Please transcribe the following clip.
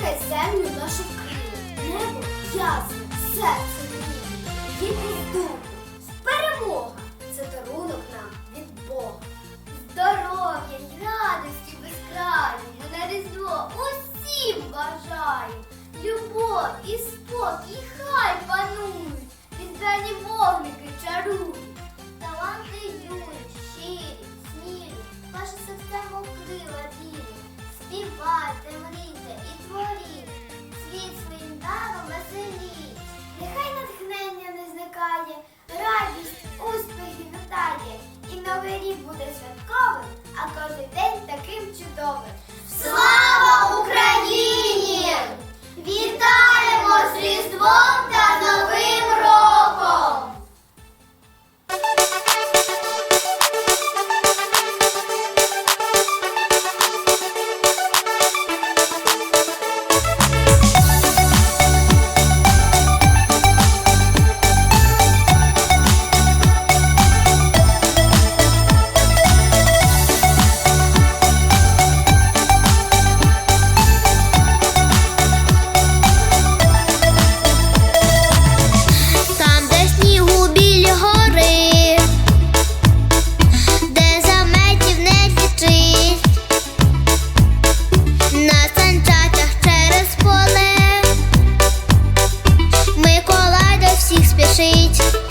нехай землю нашу вкриє. Небо, ясно, серце. вітає, радість, успіхи вітає, і новий рік буде святковим, а кожен день таким чудовим. seat.